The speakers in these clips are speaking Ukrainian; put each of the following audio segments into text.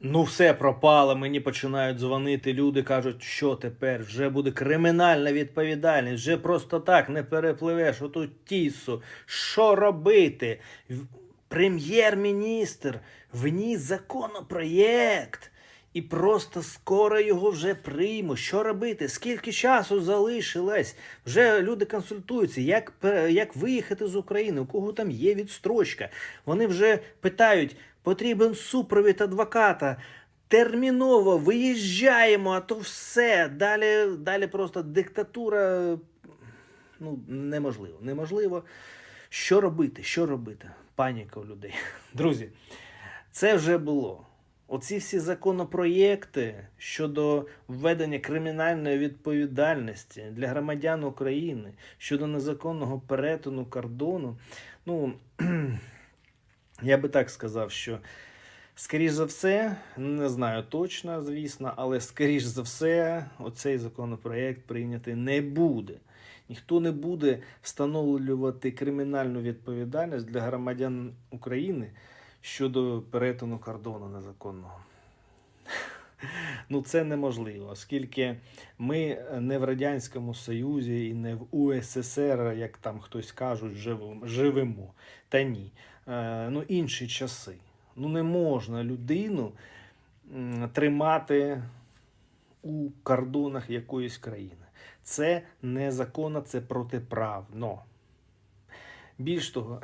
Ну, все пропало, мені починають дзвонити. Люди кажуть, що тепер вже буде кримінальна відповідальність, вже просто так не перепливеш оту тісу. Що робити? Прем'єр-міністр вніс законопроєкт. І просто скоро його вже приймуть. Що робити? Скільки часу залишилось? Вже люди консультуються, як, як виїхати з України, у кого там є відстрочка. Вони вже питають, потрібен супровід адвоката. Терміново виїжджаємо, а то все. Далі, далі просто диктатура. Ну, неможливо. Неможливо. Що робити? Що робити? Паніка у людей. Друзі, це вже було. Оці всі законопроєкти щодо введення кримінальної відповідальності для громадян України щодо незаконного перетину кордону. Ну, я би так сказав, що скоріш за все, не знаю точно, звісно, але скоріш за все, оцей законопроект прийняти не буде. Ніхто не буде встановлювати кримінальну відповідальність для громадян України щодо перетину кордону незаконного. Ну, це неможливо, оскільки ми не в Радянському Союзі і не в УССР, як там хтось кажуть, живемо. Та ні. Е, ну, інші часи. Ну, не можна людину тримати у кордонах якоїсь країни. Це незаконно, це протиправно. Більш того,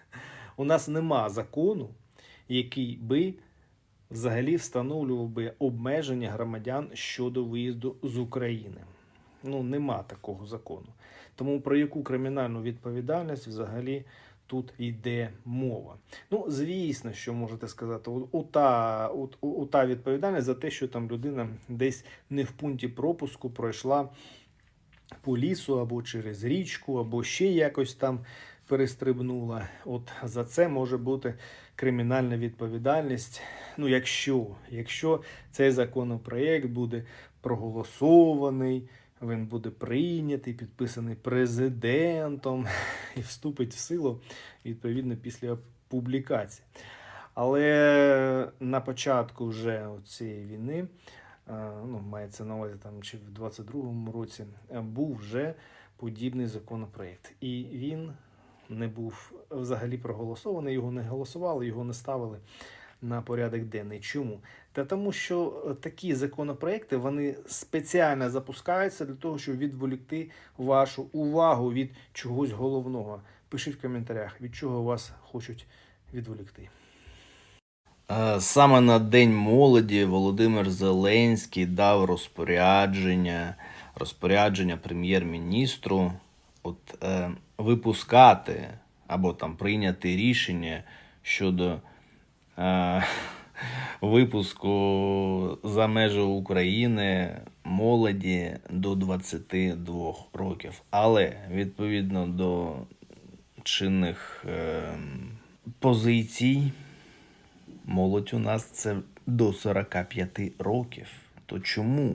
у нас нема закону, який би взагалі встановлював би обмеження громадян щодо виїзду з України. Ну, нема такого закону. Тому про яку кримінальну відповідальність взагалі тут йде мова. Ну, звісно, що можете сказати, у- та, та відповідальність за те, що там людина десь не в пункті пропуску пройшла по лісу або через річку, або ще якось там перестрибнула. От за це може бути кримінальна відповідальність. Ну, якщо, якщо цей законопроєкт буде проголосований, він буде прийнятий, підписаний президентом і вступить в силу відповідно після публікації. Але на початку вже цієї війни, е, ну, мається на увазі там чи в 22-му році, е, був вже подібний законопроєкт. І він не був взагалі проголосований, його не голосували, його не ставили на порядок денний. Чому? Та тому, що е, такі законопроекти вони спеціально запускаються для того, щоб відволікти вашу увагу від чогось головного. Пишіть в коментарях, від чого вас хочуть відволікти. Е, Саме на День молоді Володимир Зеленський дав розпорядження, розпорядження прем'єр-міністру от, е, випускати або там прийняти рішення щодо е, випуску за межі України молоді до 22 років. Але відповідно до чинних е, позицій. Молодь у нас це до 45 років. То чому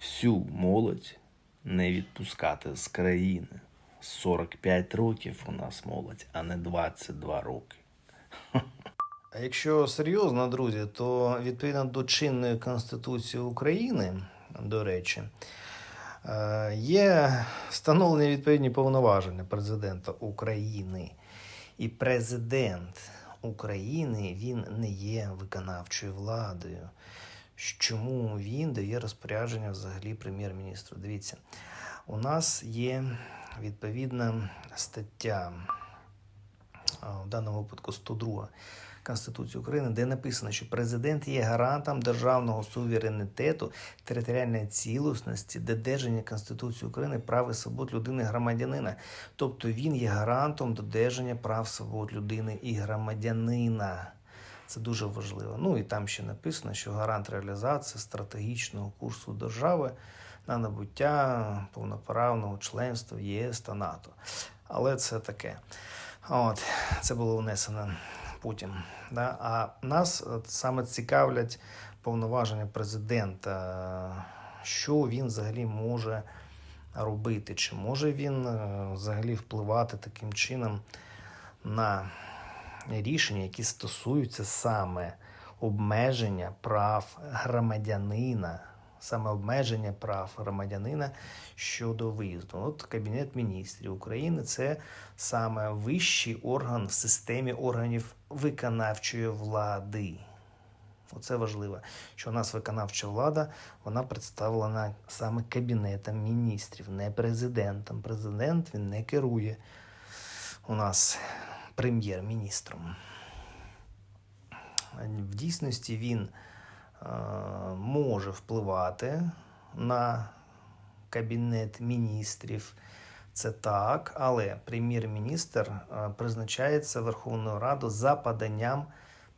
всю молодь не відпускати з країни? 45 років у нас молодь, а не 22 роки. А якщо серйозно, друзі, то відповідно до чинної Конституції України, до речі, е, є встановлені відповідні повноваження президента України. І президент України він не є виконавчою владою. Чому він дає розпорядження взагалі прем'єр-міністру? Дивіться, у нас є відповідна стаття, в даному випадку 102 Конституції України, де написано, що президент є гарантом державного суверенітету, територіальної цілісності, додержання Конституції України прав і свобод людини громадянина. Тобто він є гарантом додержання прав свобод людини і громадянина. Це дуже важливо. Ну і там ще написано, що гарант реалізації стратегічного курсу держави на набуття повноправного членства ЄС та НАТО. Але це таке. От, це було внесено потім. Да? А нас саме цікавлять повноваження президента, що він взагалі може робити, чи може він е, взагалі впливати таким чином на рішення, які стосуються саме обмеження прав громадянина, саме обмеження прав громадянина щодо виїзду. От Кабінет міністрів України це саме вищий орган в системі органів виконавчої влади. Оце важливо, що у нас виконавча влада вона представлена саме кабінетом міністрів, не президентом. Президент він не керує у нас прем'єр-міністром. В дійсності він е, може впливати на кабінет міністрів. Це так, але прем'єр-міністр е, призначається Верховною Радою за поданням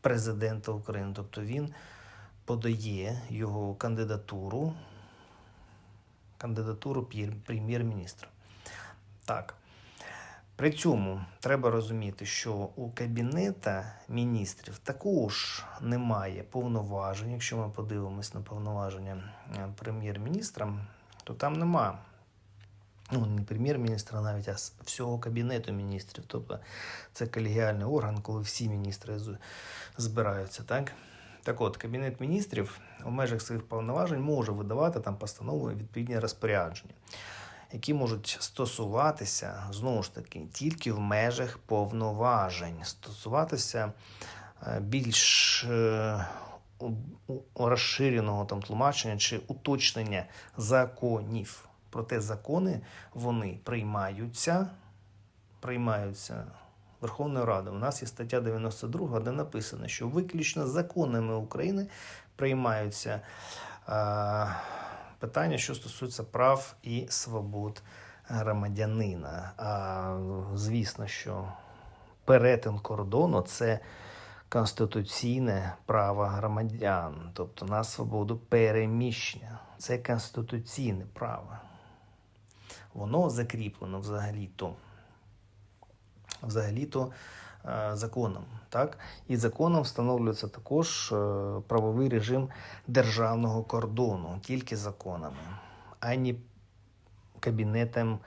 президента України. Тобто він подає його кандидатуру, кандидатуру прем'єр-міністра. Так. При цьому треба розуміти, що у кабінета міністрів також немає повноважень. Якщо ми подивимось на повноваження е, прем'єр-міністра, то там нема ну, не прем'єр-міністра навіть, а всього кабінету міністрів. Тобто це колегіальний орган, коли всі міністри збираються, так? Так от, Кабінет міністрів у межах своїх повноважень може видавати там постанови відповідні розпорядження, які можуть стосуватися, знову ж таки, тільки в межах повноважень, стосуватися е, більш е, розширеного там тлумачення чи уточнення законів. Проте закони вони приймаються, приймаються Верховною Радою. У нас є стаття 92, де написано, що виключно законами України приймаються е, питання, що стосуються прав і свобод громадянина. А звісно, що перетин кордону це конституційне право громадян, тобто на свободу переміщення. Це конституційне право. Воно закріплено взагалі-то взагалі-то законом. Так? І законом встановлюється також е, правовий режим державного кордону, тільки законами, а не кабінетом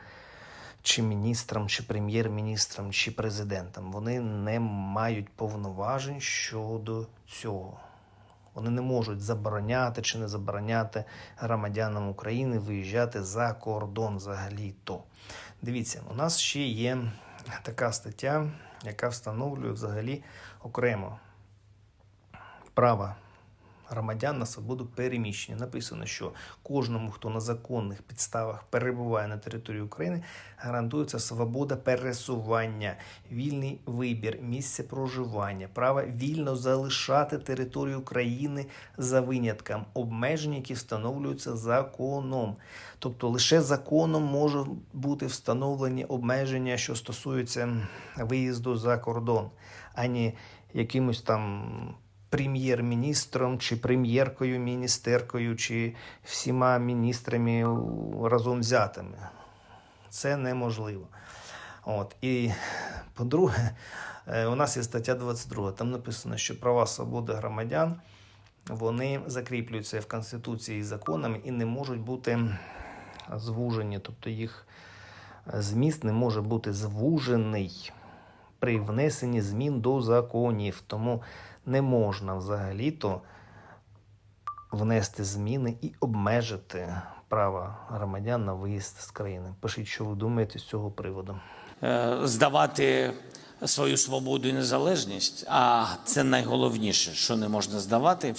чи міністром, чи прем'єр-міністром, чи президентом. Вони не мають повноважень щодо цього. Вони не можуть забороняти чи не забороняти громадянам України виїжджати за кордон взагалі-то. Дивіться, у нас ще є така стаття, яка встановлює взагалі окремо право громадян на свободу переміщення. Написано, що кожному, хто на законних підставах перебуває на території України, гарантується свобода пересування, вільний вибір, місце проживання, право вільно залишати територію країни за винятком обмежень, які встановлюються законом. Тобто лише законом можуть бути встановлені обмеження, що стосуються виїзду за кордон, а не якимось там прем'єр-міністром чи прем'єркою, міністеркою, чи всіма міністрами разом взятими. Це неможливо. От. І по-друге, е, у нас є стаття 22. Там написано, що права свободи громадян вони закріплюються в Конституції і законами і не можуть бути звужені, тобто їх зміст не може бути звужений при внесенні змін до законів. Тому не можна взагалі-то внести зміни і обмежити право громадян на виїзд з країни. Пишіть, що ви думаєте з цього приводу. е, здавати свою свободу і незалежність, а це найголовніше, що не можна здавати.